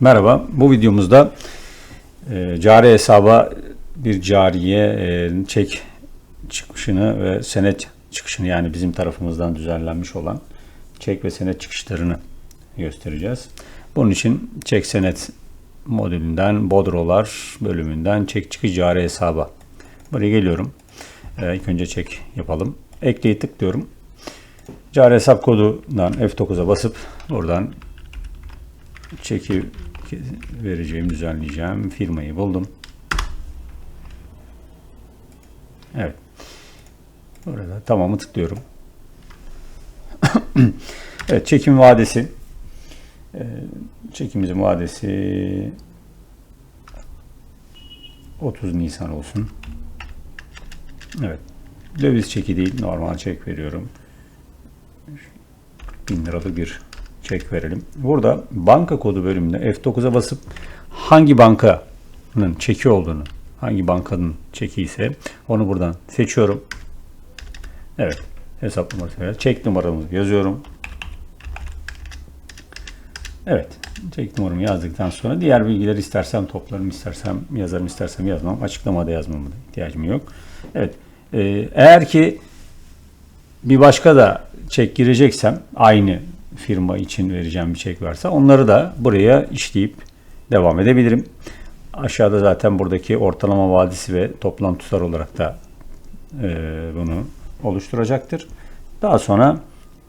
Merhaba, bu videomuzda e, cari hesaba bir cariye e, çek çıkışını ve senet çıkışını yani bizim tarafımızdan düzenlenmiş olan çek ve senet çıkışlarını göstereceğiz. Bunun için çek senet modülünden Bodrolar bölümünden çek çıkış cari hesaba. Buraya geliyorum. E, ilk önce çek yapalım. Ekleyi tıklıyorum. Cari hesap kodundan F9'a basıp buradan çeki vereceğim, düzenleyeceğim firmayı buldum. Evet. Burada tamamı tıklıyorum. evet, çekim vadesi. Ee, vadesi 30 Nisan olsun. Evet. Döviz çeki değil, normal çek veriyorum. 1000 liralık bir çek verelim. Burada banka kodu bölümünde F9'a basıp hangi bankanın çeki olduğunu, hangi bankanın çeki ise onu buradan seçiyorum. Evet. Hesap numarası çek numaramızı yazıyorum. Evet. Çek numaramı yazdıktan sonra diğer bilgileri istersem toplarım, istersem yazarım, istersem yazmam. Açıklamada yazmama da ihtiyacım yok. Evet. Ee, eğer ki bir başka da çek gireceksem aynı firma için vereceğim bir çek varsa onları da buraya işleyip devam edebilirim. Aşağıda zaten buradaki ortalama vadisi ve toplam tutar olarak da e, bunu oluşturacaktır. Daha sonra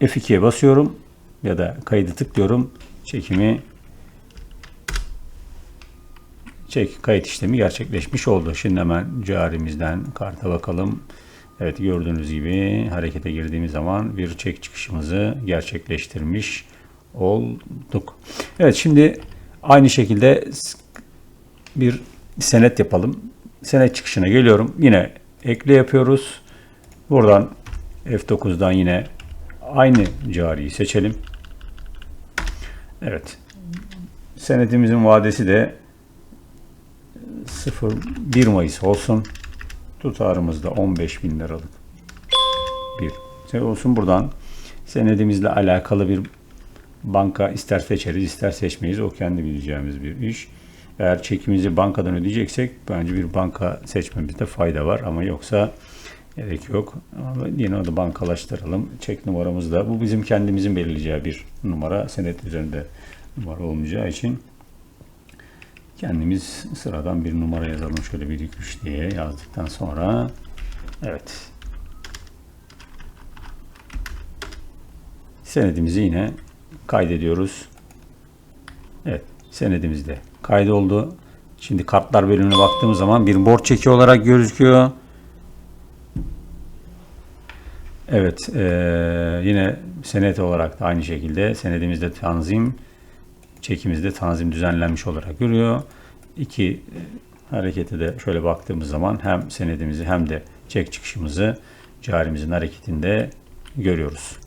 F2'ye basıyorum ya da kaydı tıklıyorum. Çekimi çek kayıt işlemi gerçekleşmiş oldu. Şimdi hemen carimizden karta bakalım. Evet gördüğünüz gibi harekete girdiğimiz zaman bir çek çıkışımızı gerçekleştirmiş olduk. Evet şimdi aynı şekilde bir senet yapalım. Senet çıkışına geliyorum. Yine ekle yapıyoruz. Buradan F9'dan yine aynı cariyi seçelim. Evet. Senetimizin vadesi de 01 Mayıs olsun. Tutarımız da 15 bin liralık bir şey olsun. Buradan senedimizle alakalı bir banka ister seçeriz ister seçmeyiz. O kendi bileceğimiz bir iş. Eğer çekimizi bankadan ödeyeceksek bence bir banka seçmemizde fayda var ama yoksa gerek yok. Ama yine onu bankalaştıralım. Çek numaramız da bu bizim kendimizin belirleyeceği bir numara. Senet üzerinde numara olmayacağı için kendimiz sıradan bir numara yazalım. Şöyle 1 2 3 diye yazdıktan sonra evet. Senedimizi yine kaydediyoruz. Evet, senedimiz de kaydoldu. Şimdi kartlar bölümüne baktığımız zaman bir borç çeki olarak gözüküyor. Evet, e, yine senet olarak da aynı şekilde senedimizde tanzim, çekimizde tanzim düzenlenmiş olarak görüyor. İki e, harekete de şöyle baktığımız zaman hem senedimizi hem de çek çıkışımızı carimizin hareketinde görüyoruz.